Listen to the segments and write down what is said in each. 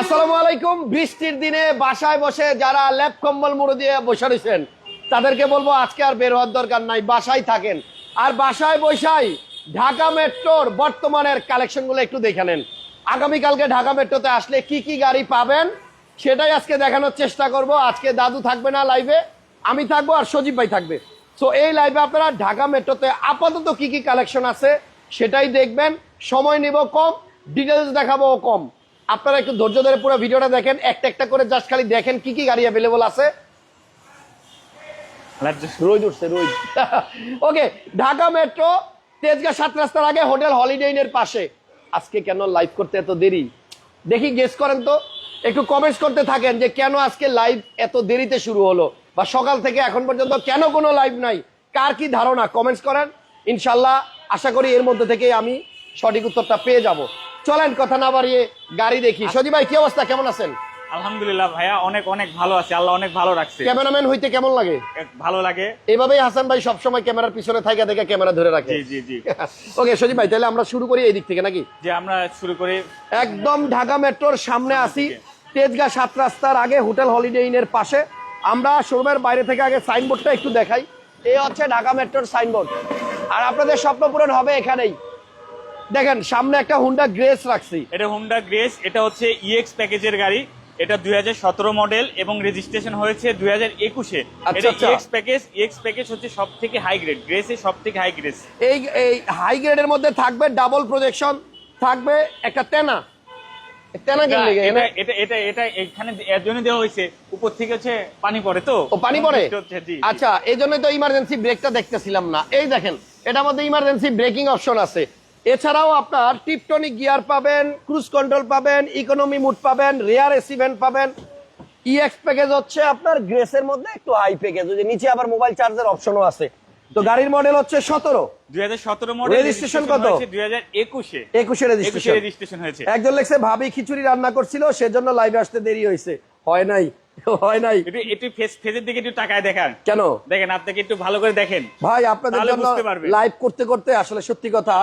আসসালামু আলাইকুম। বৃষ্টির দিনে বাসায় বসে যারা ল্যাপ কম্বল মুড়ো দিয়ে বসে রয়েছেন, তাদেরকে বলব আজকে আর বের হওয়ার দরকার নাই, বাসায় থাকেন। আর বাসায় বসাই ঢাকা মেট্রোর বর্তমানের কালেকশনগুলো একটু দেখে নেন। আগামীকালকে ঢাকা মেট্রোতে আসলে কি কি গাড়ি পাবেন, সেটাই আজকে দেখানোর চেষ্টা করব। আজকে দাদু থাকবে না লাইভে, আমি থাকব আর সজীব ভাই থাকবে। সো এই লাইভে আপনারা ঢাকা মেট্রোতে আপাতত কি কি কালেকশন আছে, সেটাই দেখবেন। সময় নিব কম ডিটেলস দেখাবো কম। আপনারা একটু ধৈর্য ধরে পুরো ভিডিওটা দেখেন একটা একটা করে জাস্ট খালি দেখেন কি কি গাড়ি অ্যাভেলেবল আছে। রোদ উঠছে রোদ। ওকে ঢাকা মেট্রো তেজগাঁ সাত রাস্তার আগে হোটেল হলিডে ইনের পাশে। আজকে কেন লাইভ করতে এত দেরি? দেখি গেস করেন তো। একটু কমেন্টস করতে থাকেন যে কেন আজকে লাইভ এত দেরিতে শুরু হলো? বা সকাল থেকে এখন পর্যন্ত কেন কোনো লাইভ নাই? কার কি ধারণা? কমেন্টস করেন। ইনশাল্লাহ আশা করি এর মধ্যে থেকে আমি সঠিক উত্তরটা পেয়ে যাব। চলেন কথা না বাড়িয়ে গাড়ি দেখি। সজি ভাই কি অবস্থা? কেমন আছেন? আলহামদুলিল্লাহ ভাইয়া অনেক অনেক ভালো আছে। আল্লাহ অনেক ভালো রাখছে। ক্যামেরাম্যান হইতে কেমন লাগে? ভালো লাগে। এভাবেই হাসান ভাই সবসময় ক্যামেরার পিছনে থাকা দেখে ক্যামেরা ধরে রাখে। জি জি জি। ওকে সজীব ভাই তাহলে আমরা শুরু করি এই দিক থেকে নাকি? যে আমরা শুরু করি। একদম ঢাকা মেট্রোর সামনে আসি তেজগাঁ সাত রাস্তার আগে হোটেল হলিডে ইনের পাশে। আমরা শোরুমের বাইরে থেকে আগে সাইনবোর্ডটা একটু দেখাই। এই হচ্ছে ঢাকা মেট্রোর সাইনবোর্ড। আর আপনাদের স্বপ্ন পূরণ হবে এখানেই। দেখেন সামনে একটা হুন্ডা গ্রেস রাখছি। এটা হুন্ডা গ্রেস এটা হচ্ছে ইএক্স প্যাকেজের গাড়ি। এটা দুই হাজার সতেরো মডেল এবং রেজিস্ট্রেশন হয়েছে দুই হাজার একুশে। আচ্ছা, এটা আচ্ছা। প্যাকেজ ইএক্স প্যাকেজ হচ্ছে সব থেকে হাই গ্রেড গ্রেসে সব থেকে হাই গ্রেস এই এই হাই গ্রেডের মধ্যে থাকবে ডাবল প্রজেকশন থাকবে একটা তেনা। তেনা কেন এটা এটা এটা এটা এখানে এর দেওয়া হয়েছে। উপর থেকে হচ্ছে পানি পড়ে তো। পানি পড়ে। আচ্ছা এই জন্যই তো ইমার্জেন্সি ব্রেকটা দেখতেছিলাম না। এই দেখেন এটার মধ্যে ইমার্জেন্সি ব্রেকিং অপশন আছে। এছাড়াও আপনার টিপটনিক গিয়ার পাবেন ক্রুজ কন্ট্রোল পাবেন ইকোনমি মুড পাবেন রেয়ার এসিভেন্ট পাবেন। ইএক্স প্যাকেজ হচ্ছে আপনার গ্রেসের মধ্যে একটু হাই প্যাকেজ যে নিচে আবার মোবাইল চার্জের অপশনও আছে। তো গাড়ির মডেল হচ্ছে সতেরো। Registration কত? একুশে। রেজিস্ট্রেশন রেজিস্ট্রেশন হয়েছে। একজন লেখছে ভাবি খিচুড়ি রান্না করছিল সেজন্য লাইভে আসতে দেরি হয়েছে। হয় নাই হয় নাই। একটু ফেসের দিকে একটু তাকায় দেখান। কেন? দেখেন আপনাকে একটু ভালো করে দেখেন। ভাই আপনাদের জন্য লাইভ করতে করতে আসলে সত্যি কথা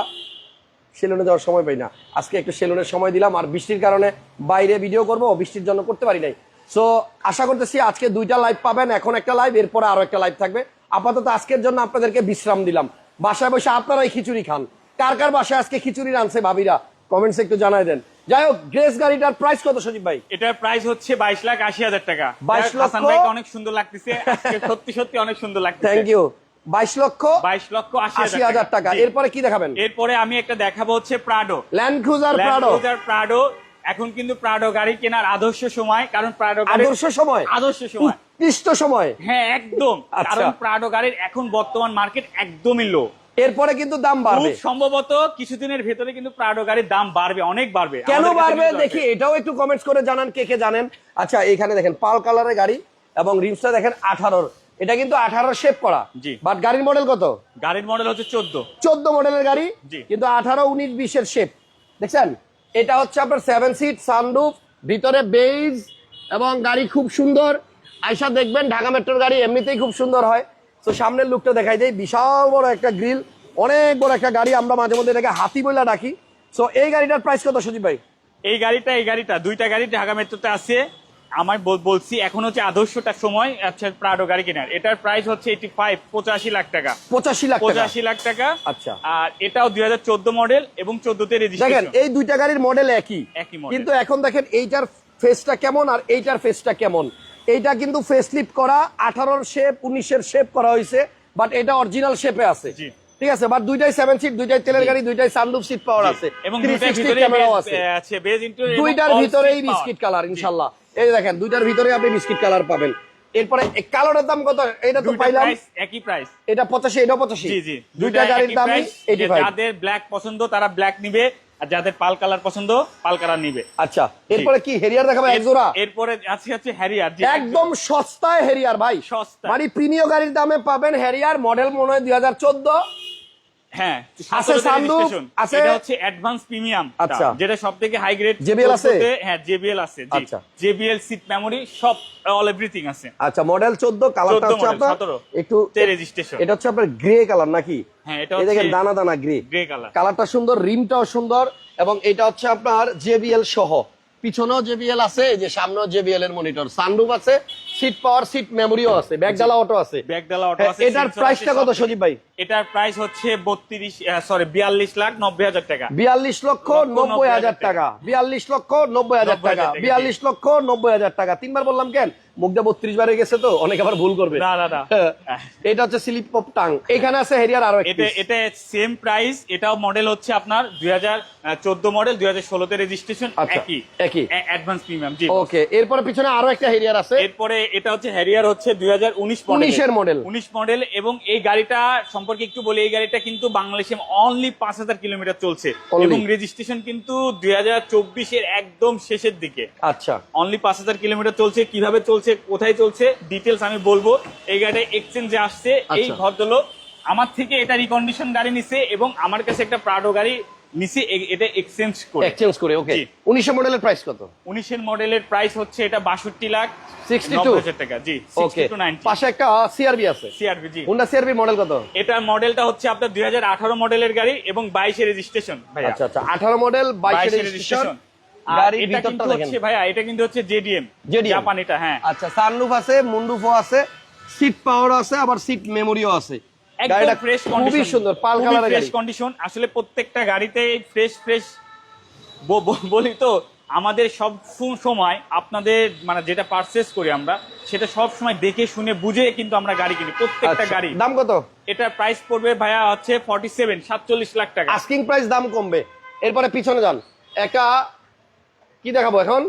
সেলুনে যাওয়ার সময় পাই না। আজকে একটু সেলুনের সময় দিলাম আর বৃষ্টির কারণে বাইরে ভিডিও করব বৃষ্টির জন্য করতে পারি নাই। সো আশা করতেছি আজকে দুইটা লাইভ পাবেন এখন একটা লাইভ এরপরে আরও একটা লাইভ থাকবে। আপাতত আজকের জন্য আপনাদেরকে বিশ্রাম দিলাম। বাসায় বসে আপনারাই খিচুড়ি খান। কার কার বাসায় আজকে খিচুড়ি রানছে ভাবিরা? কমেন্টস একটু জানাই দেন। যাই হোক গ্রেস গাড়িটার প্রাইস কত সজীব ভাই? এটার প্রাইস হচ্ছে বাইশ লাখ আশি হাজার টাকা। 22 হাসান লক্ষ? ভাইকে অনেক সুন্দর লাগতেছে। সত্যি সত্যি অনেক সুন্দর লাগতেছে। থ্যাংক ইউ বাইশ লক্ষ বাইশ লক্ষ আশি হাজার টাকা। এরপরে কি দেখাবেন? এরপরে আমি একটা দেখাবো হচ্ছে Prado land cruiser Prado Prado এখন কিন্তু প্রাডো গাড়ি কেনার আদর্শ সময় কারণ প্রাডো আদর্শ সময়। আদর্শ সময়। উৎকৃষ্ট সময়। হ্যাঁ একদম। আচ্ছা। কারণ প্রাডো গাড়ির এখন বর্তমান মার্কেট একদমই লো এরপরে কিন্তু দাম বাড়বে। সম্ভবত কিছুদিনের ভেতরে কিন্তু প্রাডো গাড়ির দাম বাড়বে অনেক বাড়বে। কেন বাড়বে? দেখি এটাও একটু কমেন্টস করে জানান কে কে জানেন। আচ্ছা এখানে দেখেন পাল কালারের গাড়ি এবং রিমসটা দেখেন আঠারোর। এটা কিন্তু আঠারো শেপ করা। বাট গাড়ির মডেল কত? গাড়ির মডেল হচ্ছে চোদ্দ। চোদ্দ মডেলের গাড়ি কিন্তু আঠারো উনিশ বিশের শেপ দেখছেন? এটা হচ্ছে আপনার সেভেন সিট সানরুফ ভিতরে বেইজ এবং গাড়ি খুব সুন্দর। আইসা দেখবেন ঢাকা মেট্রোর গাড়ি এমনিতেই খুব সুন্দর হয়। তো সামনের লুকটা দেখাই দেয় বিশাল বড় একটা গ্রিল অনেক বড় একটা গাড়ি। আমরা মাঝে মধ্যে এটাকে হাতি বইলা ডাকি। তো এই গাড়িটার প্রাইস কত সজীব ভাই? এই গাড়িটা এই গাড়িটা দুইটা গাড়ি ঢাকা মেট্রোতে আছে। আমি বল- বলছি এখন হচ্ছে আদর্শটা সময় আচ্ছা প্রাডো গাড়ি কেনার। এটার প্রাইস হচ্ছে এইটি ফাইভ পঁচাশি লাখ টাকা। পঁচাশি লাখ পঁচাশি লাখ টাকা। আচ্ছা। আর এটাও দুই হাজার চোদ্দ মডেল এবং চোদ্দতে রেজিস্ট্রেশন এই দুইটা গাড়ির মডেল একই। একই। কিন্তু এখন দেখেন এইটার ফেসটা কেমন আর এইটার ফেসটা কেমন। এইটা কিন্তু ফেস লিফট করা আঠারোর শেপ উনিশের শেপ করা হয়েছে বাট এটা অরিজিনাল শেপে আছে। ঠিক আছে? বাট দুইটাই সেভেন সিট দুইটাই তেলের গাড়ি দুইটাই সানরুফ সিট পাওয়ার আছে। এবং 360 দুইটার ভিতরে আছে। আছে। বেজ ইন্টেরিয়র দুইটার ভিতরেই বিস্কিট কালার ইনশাল্লাহ। এই দেখেন দুইটার ভিতরে আপনি বিস্কিট কালার পাবেন। এরপরে কালোটার দাম কত? এটা তো পাইলাম। একই প্রাইস এটা পঁচাশি এটা পঁচাশি। জি জি। দুইটা গাড়ির যে ফাইভ যাদের ব্ল্যাক পছন্দ তারা ব্ল্যাক নিবে। আর যাদের পাল কালার পছন্দ পাল কালার নিবে। আচ্ছা এরপরে কি হেরিয়ার দেখাবে এক জোড়া? এরপরে আছে হচ্ছে হ্যারিয়ার জি, একদম। সস্তায় হেরিয়ার ভাই। সস্তা। মানে প্রিমিয় গাড়ির দামে পাবেন হেরিয়ার মডেল মনে হয় দুই হাজার চোদ্দ। হ্যাঁ আছে 17 আছে- এটা হচ্ছে অ্যাডভান্স প্রিমিয়াম আচ্ছা। যেটা সব হাই গ্রেড JBL আছে? হ্যাঁ জেবিএল আছে জি। আচ্ছা। জেবিএল সিট মেমোরি সব অল এভরিথিং আছে। আচ্ছা মডেল চোদ্দ কালারটা 14 হচ্ছে model, আপনার 17 একটু তে এটা হচ্ছে আপনার গ্রে কালার নাকি? হ্যাঁ, এটা এই দেখেন হচ্ছে- দানা দানা গ্রে গ্রে কালার কালারটা সুন্দর রিমটাও সুন্দর এবং এটা হচ্ছে আপনার জেবিএল সহ। পিছনেও জেবিএল আছে এই যে সামনেও জেবিএল এর মনিটর সানরুফ আছে সিট পাওয়ার সিট মেমোরিও আছে ব্যাগ ডালা অটো আছে ব্যাগডালা অটো আছে এটার প্রাইসটা কত সজীব ভাই? এটার প্রাইস হচ্ছে বত্রিশ সরি বিয়াল্লিশ লাখ নব্বই হাজার টাকা। বিয়াল্লিশ লক্ষ লক্ষ নব্বই হাজার টাকা। বিয়াল্লিশ লক্ষ নব্বই হাজার টাকা হাজার টাকা, জি। বিয়াল্লিশ লক্ষ নব্বই হাজার টাকা। তিনবার বললাম কেন? মুখটা বত্রিশ বারে গেছে তো অনেক আবার ভুল করবে। না না না। হ্যাঁ, এটা হচ্ছে স্লিপ অফ টাং এখানে আছে হেরিয়ার আরও এটা এটা সেম প্রাইস এটাও মডেল হচ্ছে আপনার দুই হাজার চোদ্দ মডেল দুই হাজার ষোলোতে রেজিস্ট্রেশন আচ্ছা, একই। একই। অ্যাডভান্স প্রিমিয়াম জি। ওকে এরপরে পিছনে আরও একটা হেরিয়ার আছে। এরপরে এটা হচ্ছে হ্যারিয়ার হচ্ছে দুই হাজার উনিশ 19 এর model। উনিশ মডেল এবং এই গাড়িটা সম্পর্কে একটু বলি এই গাড়িটা কিন্তু বাংলাদেশে অনলি পাঁচ হাজার কিলোমিটার চলছে। এবং রেজিস্ট্রেশন কিন্তু দুই হাজার চব্বিশের একদম শেষের দিকে। আচ্ছা। অনলি পাঁচ হাজার কিলোমিটার চলছে। কীভাবে চলছে কোথায় চলছে ডিটেলস আমি বলব। এই গাড়িটা এক্সচেঞ্জে আসছে এই আচ্ছা। ভদ্রলোক আমার থেকে এটা রিকন্ডিশন গাড়ি নিছে এবং আমার কাছে একটা প্রাডো গাড়ি নিছে এটা এক্সচেঞ্জ করে। এক্সচেঞ্জ করে ওকে জি। উনিশশো মডেলের প্রাইস কত? উনিশের মডেলের প্রাইস হচ্ছে এটা বাষট্টি লাখ 62 নব্বই হাজার টাকা জি ওকে সিক্সটি টু নাইনটি পাশে একটা সিআরবি আছে। সিআরবি জি। হুন্ডা সিআরবি মডেল কত? এটার মডেলটা হচ্ছে আপনার দুই হাজার আঠারো মডেলের গাড়ি এবং বাইশে রেজিস্ট্রেশন ভাইয়া। আচ্ছা আচ্ছা। আঠারো মডেল বাইশের বাইশে রেজিস্ট্রেশন গাড়ির ভিতরটা দেখেন। ভাইয়া এটা কিন্তু হচ্ছে জেডিএম জাপান এটা হ্যাঁ। আচ্ছা সানরুফ আছে মুন্ডুফো আছে সিট পাওয়ার আছে আবার সিট মেমোরিও আছে। গাড়িটা ফ্রেশ কন্ডিশন সুন্দর পাল কালারের ফ্রেশ কন্ডিশন আসলে প্রত্যেকটা গাড়িতে ফ্রেশ ফ্রেশ বলি তো আমাদের সব সময় আপনাদের মানে যেটা পারচেস করি আমরা সেটা সব সময় দেখে শুনে বুঝে কিন্তু আমরা গাড়ি কিনি প্রত্যেকটা আচ্ছা, গাড়ি। দাম কত? এটার প্রাইস পড়বে ভাইয়া হচ্ছে ফর্টি সেভেন সাতচল্লিশ লাখ টাকা। আস্কিং প্রাইস দাম কমবে। এরপরে পিছনে যান। একটা কি দেখাবো এখন?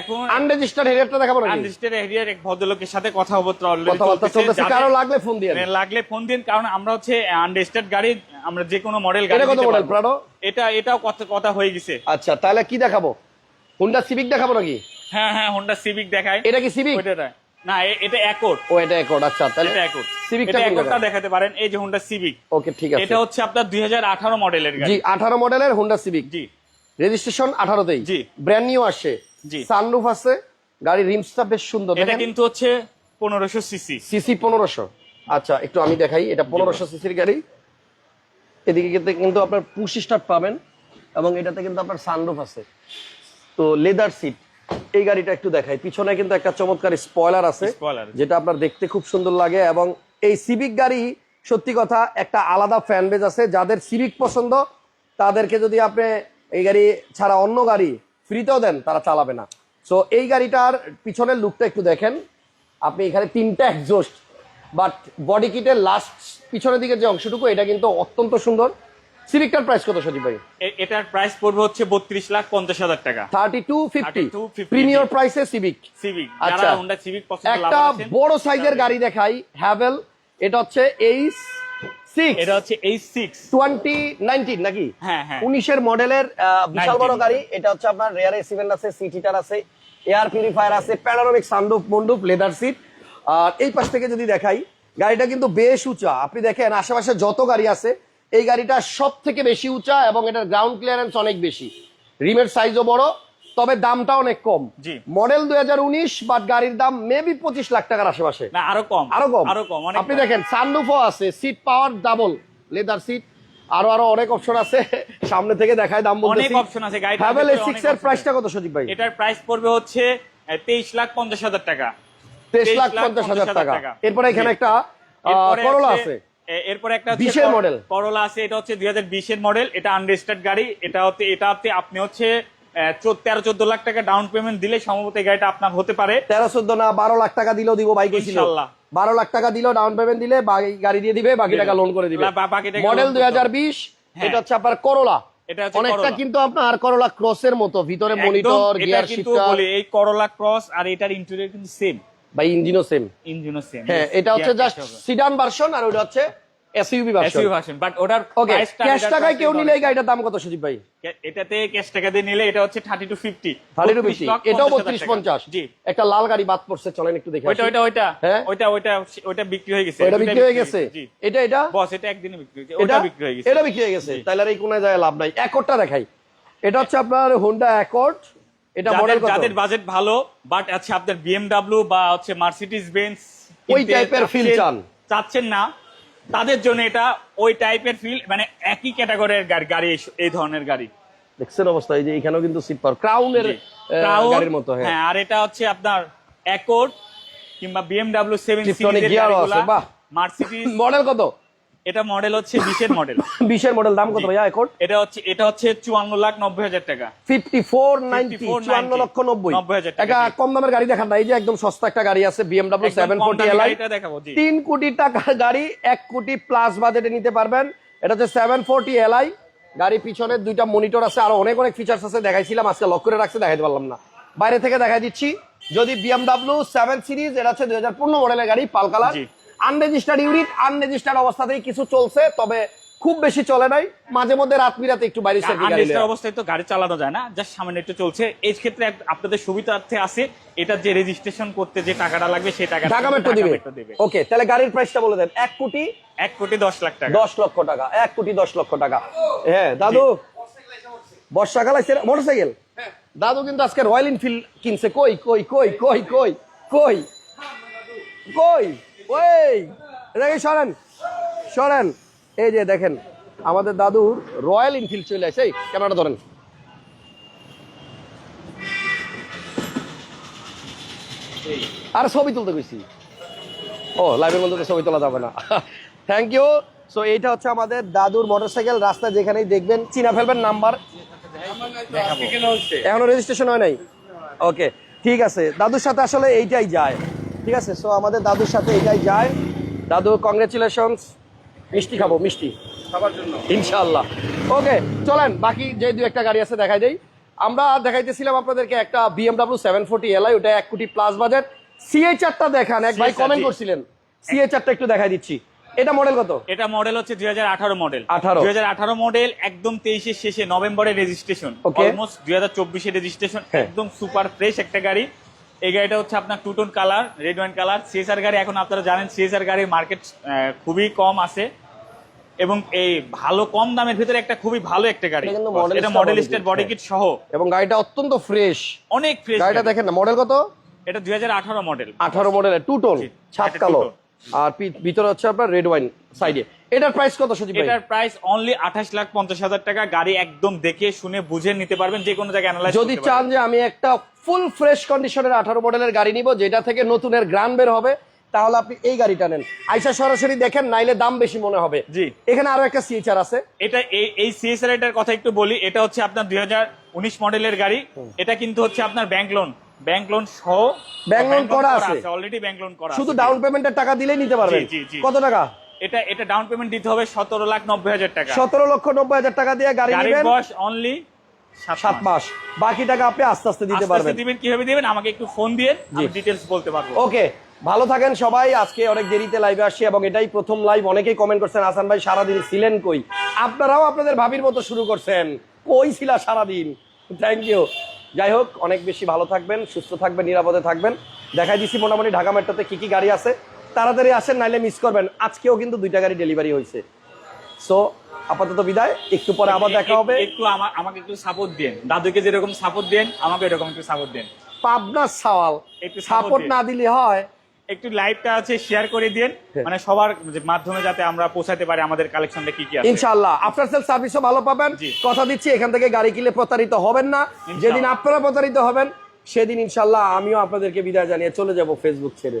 এখন আনরেজিস্টার্ড হেরিয়ারটা দেখাবো নাকি? আনলিস্টেড এরিয়ার এক ভদ্রলোকের সাথে কথাবার্তা অলরেডি চলতেছে কারও লাগলে ফোন দিয়ে লাগলে ফোন দিন কারণ আমরা হচ্ছে আনরেজিস্টার্ড গাড়ি আমরা যে কোনো মডেল গাড়ি এটা কত মডেল প্রাডো এটা এটাও কথা কথা হয়ে গেছে। আচ্ছা তাহলে কি দেখাবো? হুন্ডা সিভিক দেখাবো নাকি? হ্যাঁ হ্যাঁ হোন্ডা সিভিক দেখায় এটা কি সিভিক না। এটা অ্যাকর্ড ও এটা আচ্ছা তাহলে এটা অ্যাকর্ড সিভিকটা এটা কোন অ্যাকর্ডটা দেখাতে পারেন এই যে হোন্ডা সিভিক ওকে ঠিক আছে। এটা হচ্ছে আপনার দুই হাজার আঠারো মডেলের গাড়ি জি আঠারো মডেলের হুন্ডা সিভিক জি। রেজিস্ট্রেশন আঠারোতেই। জি। ব্র্যান্ড নিউ আসে। জি। সানরুফ আছে। গাড়ির রিমসটা বেশ সুন্দর এটা কিন্তু হচ্ছে পনেরোশো সিসি। সিসি পনেরোশো। আচ্ছা একটু আমি দেখাই এটা পনেরোশো সিসির গাড়ি। এদিকে কিন্তু কিন্তু আপনার পুশ স্টার্ট পাবেন এবং এটাতে কিন্তু আপনার সানরুফ আছে। তো লেদার সিট এই গাড়িটা একটু দেখাই। পিছনে কিন্তু একটা চমৎকার স্পয়লার আছে যেটা আপনার দেখতে খুব সুন্দর লাগে এবং এই সিভিক গাড়ি সত্যি কথা একটা আলাদা ফ্যান বেজ আছে। যাদের সিভিক পছন্দ তাদেরকে যদি আপনি এই গাড়ি ছাড়া অন্য গাড়ি ফ্রিতেও দেন তারা চালাবে না। সো এই গাড়িটার পিছনের লুকটা একটু দেখেন। আপনি এখানে তিনটা এক্সজস্ট বাট বডি কিটের লাস্ট পিছনের দিকে যে অংশটুকু এটা কিন্তু অত্যন্ত সুন্দর। সিভিকটার প্রাইস কত সজীব ভাই? এটার প্রাইস পড়বে হচ্ছে বত্রিশ লাখ পঞ্চাশ হাজার টাকা। থার্টি টু ফিফটি 3250 প্রিমিয়ার প্রাইসে সিভিক সিভিক আচ্ছা। একটা বড় সাইজের গাড়ি দেখাই হ্যাভেল এটা হচ্ছে এইচ সিক্স এটা হচ্ছে এইচ সিক্স টোয়েন্টি নাইনটিন নাকি? হ্যাঁ, হ্যাঁ। উনিশের মডেলের বিশাল বড় গাড়ি। এটা হচ্ছে আপনার রেয়ার এসিভেন্ট আছে সিট আছে এয়ার পিউরিফায়ার আছে প্যানোরামিক সানরুফ মন্ডুপ লেদার সিট আর এই পাশ থেকে যদি দেখাই গাড়িটা কিন্তু বেশ উঁচা। আপনি দেখেন আশেপাশে যত গাড়ি আছে এই গাড়িটা সব থেকে বেশি উঁচা এবং এটার গ্রাউন্ড ক্লিয়ারেন্স অনেক বেশি। রিমের সাইজও বড় তবে দামটা অনেক কম। মডেল দুই হাজার উনিশ বাট গাড়ির দাম মেবি পঁচিশ লাখ টাকার আশেপাশে। আরও কম। আরও কম? আরও কম আপনি দেখেন সানরুফও আছে seat power double leather seat আরও আরও অনেক অপশন আছে সামনে থেকে দেখায় দাম অনেক option আছে, গাড়িটার হ্যাভেল সিক্স এর প্রাইসটা কত সজীব ভাই? এটার প্রাইস পড়বে হচ্ছে তেইশ লাখ পঞ্চাশ হাজার টাকা। তেইশ লাখ পঞ্চাশ হাজার টাকা। এরপরে এখানে একটা করলা আছে। এরপরে একটা 20 এর model। করলা আছে এটা হচ্ছে দুই হাজার বিশের মডেল এটা আনরেজিস্টার্ড গাড়ি এটা হচ্ছে এটা হচ্ছে আপনি হচ্ছে তেরো চোদ্দ লাখ টাকা ডাউন পেমেন্ট দিলে সম্ভবত গাড়িটা আপনার হতে পারে। তেরো চোদ্দ না বারো লাখ টাকা দিলেও দিব বাইক ইনশাল্লাহ। বারো লাখ টাকা দিলেও ডাউন পেমেন্ট দিলে গাড়ি দিয়ে দিবে বাকি টাকা লোন করে দিবে। মডেল দুই হাজার বিশ হ্যাঁ। এটা হচ্ছে আপনার করলা অনেকটা কিন্তু আপনার করলা ক্রসের মতো ভিতরে মনিটর গিয়ার শিফটার এই করলা ক্রস আর এটার ইন্টেরিয়র কিন্তু সেম বা ইঞ্জিনও সেম ইঞ্জিনও সেম হ্যাঁ এটা হচ্ছে জাস্ট সিডান ভার্সন আর ওটা হচ্ছে এসইউভি ভার্সন বাট ওটার ওকে ক্যাশ টাকায় কেউ নিলে এই গাড়িটার দাম কত সুজিব ভাই? এটাতে ক্যাশ টাকা দিয়ে নিলে এটা হচ্ছে thirty two fifty thirty two fifty এটাও বত্রিশ পঞ্চাশ। জি। একটা লাল গাড়ি বাদ পড়ছে চলেন একটু দেখে ওইটা ওইটা ওইটা হ্যাঁ? ওইটা ওইটা ওইটা বিক্রি হয়ে গেছে বিক্রি হয়ে গেছে? এটা এটা? বস এটা একদিনে বিক্রি হয়েছে এটা? ওইটা বিক্রি হয়ে গেছে। এটা বিক্রি হয়ে গেছে? তাহলে আর এই যায় লাভ নাই। একরটা দেখাই। এটা হচ্ছে আপনার হোন্ডা অ্যাকর্ড এটা মডেল কত? যাদের বাজেট ভালো বাট আছে আপনার বিএমডব্লিউ বা হচ্ছে মার্সিডিজ বেঞ্চ ওই টাইপের feel চান। চাচ্ছেন না তাদের জন্য এটা ওই টাইপের ফিল মানে একই ক্যাটাগরির গাড়ি গাড়ি এই- ধরনের গাড়ি। দেখছেন অবস্থা এই যে এখানেও কিন্তু সিপার পাওয়ার ক্রাউনের গাড়ির মতো হ্যাঁ। হ্যাঁ আর এটা হচ্ছে আপনার অ্যাকর্ড কিংবা বিএমডব্লিউ সেভেন সিরিজের গাড়ি বাহ। মার্সিডিজ মডেল কত? এটা মডেল হচ্ছে বিশের মডেল বিশের মডেল দাম কত ভাইয়া এখন? এটা হচ্ছে এটা হচ্ছে চুয়ান্ন লাখ নব্বই হাজার টাকা। ফিফটি ফোর নাইনটি 54,90 চুয়ান্ন লক্ষ নব্বই। 90,000 টাকা, কম দামের গাড়ি দেখান না এই যে একদম সস্তা একটা গাড়ি আছে বিএমডব্লিউ সেভেন ফোর্টি এলআই তিন কোটি টাকার গাড়ি এক কোটি প্লাস বাজেটে নিতে পারবেন। এটা হচ্ছে সেভেন ফোর্টি এলআই গাড়ি পিছনে দুইটা মনিটর আছে আর অনেক অনেক ফিচার্স আছে দেখাইছিলাম আজকে লক করে রাখছে দেখাইতে পারলাম না। বাইরে থেকে দেখাই দিচ্ছি যদি বিএমডব্লিউ সেভেন সিরিজ এটা হচ্ছে দুই হাজার পনেরো মডেলের গাড়ি পাল কালার। জি। আনরেজিস্টার্ড ইউনিট আনরেজিস্টার্ড অবস্থাতেই কিছু চলছে তবে খুব বেশি চলে নাই। মাঝে মধ্যে রাত বিরাতে একটু বাইরে সাইডে গাড়ি আনরেজিস্টার অবস্থায় তো গাড়ি চালানো যায় না জাস্ট সামনে একটু চলছে। এই ক্ষেত্রে আপনাদের সুবিধার্থে আছে এটা যে রেজিস্ট্রেশন করতে যে টাকাটা লাগবে সেই টাকা ঢাকা মেট্রো দিবে। ওকে তাহলে গাড়ির প্রাইসটা বলে দেন এক কোটি এক কোটি দশ লাখ টাকা। দশ লক্ষ টাকা এক কোটি দশ লক্ষ টাকা। হ্যাঁ দাদু বর্ষাকাল আছে মোটরসাইকেল দাদু কিন্তু আজকে রয়্যাল এনফিল্ড কিনছে। কই কই কই কই কই কই? কই? ওই এদিকে সরেন? সরেন। এই যে দেখেন, আমাদের দাদুর রয়্যাল এনফিল্ড চলে আসে। এই, ক্যামেরাটা ধরেন। আর ছবি তুলতে কইছি। ও লাইভের মধ্যে তো ছবি তোলা যাবে না। থ্যাংক ইউ সো এইটা হচ্ছে আমাদের দাদুর মোটরসাইকেল রাস্তা যেখানেই দেখবেন, চিনা ফেলবেন নাম্বার। এখনও রেজিস্ট্রেশন হয় নাই? ওকে ঠিক আছে। দাদুর সাথে আসলে এইটাই যায়। ঠিক আছে? সো আমাদের দাদুর সাথে এটাই যায়। দাদু কংগ্রেচুলেশনস মিষ্টি খাব মিষ্টি। খাবার জন্য। ইনশাল্লাহ ওকে চলেন বাকি যে দু একটা গাড়ি আছে দেখাই দেই। আমরা দেখাইতেছিলাম আপনাদেরকে একটা বিএমডব্লিউ সেভেন ফোর্টি এলআই ওটা এক কোটি প্লাস বাজেট সিএইচআরটা দেখান এক ভাই কমেন্ট। করছিলেন। সিএইচআরটা একটু দেখাই দিচ্ছি। এটা মডেল কত? এটা মডেল হচ্ছে দুই হাজার আঠারো মডেল 18 দুই হাজার আঠারো মডেল একদম তেইশের শেষে নভেম্বরের রেজিস্ট্রেশন. অলমোস্ট দুই হাজার রেজিস্ট্রেশন হ্যাঁ। একদম সুপার ফ্রেশ একটা গাড়ি। এই গাড়িটা হচ্ছে আপনার two tone colour red wine colour CSR গাড়ি এখন আপনারা জানেন সিএসআর গাড়ির মার্কেট খুবই কম আছে। এবং এই ভালো কম দামের ভিতরে একটা খুবই ভালো একটা গাড়ি। এটা মডেল স্টেট বডি। কিট সহ। এবং গাড়িটা অত্যন্ত ফ্রেশ অনেক ফ্রেশ গাড়িটা দেখেন না মডেল কত? এটা দুই হাজার আঠারো মডেল আঠারো মডেলের টু টোন জি, কালো। আর ভিতরে হচ্ছে আপনার রেড ওয়াইন সাইডে এটার প্রাইস কত সজিব এটার প্রাইস অনলি আঠাশ লাখ পঞ্চাশ হাজার টাকা। গাড়ি একদম দেখে শুনে বুঝে নিতে পারবেন যে কোনো জায়গায় অ্যানালাইজ যদি চান যে আমি একটা ফুল ফ্রেশ কন্ডিশনের আঠারো মডেলের গাড়ি নিব যেটা থেকে নতুনের গ্রান বের হবে তাহলে আপনি এই গাড়িটা নেন। আইসা সরাসরি দেখেন নাইলে দাম বেশি মনে হবে। জি। এখানে আরও একটা সিএচআর আছে। এটা এই সিএসআর এটার কথা একটু বলি এটা হচ্ছে আপনার দুই হাজার উনিশ মডেলের গাড়ি। এটা কিন্তু হচ্ছে আপনার ব্যাংক লোন ব্যাংক লোন সহ Bank loan করা আছে। অলরেডি ব্যাংক লোন করা শুধু। ডাউন পেমেন্টের টাকা দিলেই নিতে পারবেন। কত টাকা? এটা এটা ডাউন পেমেন্ট দিতে হবে সতেরো লাখ নব্বই হাজার টাকা। সতেরো লক্ষ নব্বই হাজার টাকা দিয়ে গাড়ি নেবেন। বয়স অনলি সাত মাস। বাকি টাকা আপনি আস্তে আস্তে দিতে পারবেন। দিবেন কীভাবে দিবেন? আমাকে একটু ফোন দিয়ে। ডিটেলস বলতে পারব। ওকে ভালো থাকেন সবাই। আজকে অনেক দেরিতে লাইভে আসছি এবং এটাই প্রথম লাইভ অনেকেই কমেন্ট করছেন হাসান ভাই সারাদিন ছিলেন কই? আপনারাও আপনাদের ভাবির মতো শুরু করছেন। কই ছিলা সারাদিন? থ্যাংক ইউ যাই হোক অনেক বেশি ভালো থাকবেন সুস্থ থাকবেন নিরাপদে থাকবেন। দেখাই দিছি মোটামুটি ঢাকা মেট্রোতে কি কি গাড়ি আছে। তাড়াতাড়ি আসেন নাইলে মিস করবেন। আজকেও কিন্তু দুইটা গাড়ি ডেলিভারি হয়েছে সো আপাতত বিদায়। একটু পরে আবার দেখা হবে। একটু আমাকে একটু সাপোর্ট দেন। দাদুকে যেরকম সাপোর্ট দেন আমাকে এরকম একটু সাপোর্ট দেন। পাবনার সওয়াল। একটু সাপোর্ট না দিলে হয়। একটু লাইভটা আছে শেয়ার করে দিন। হ্যাঁ। মানে সবার মাধ্যমে যাতে আমরা পৌঁছাতে পারি আমাদের কালেকশনটা কি কি আছে। ইনশাল্লাহ আফটার সেল সার্ভিসও ভালো পাবেন। কথা দিচ্ছি এখান থেকে গাড়ি কিনলে প্রতারিত হবেন না। যেদিন আপনারা প্রতারিত হবেন সেদিন ইনশাল্লাহ আমিও আপনাদেরকে বিদায় জানিয়ে চলে যাব ফেসবুক ছেড়ে।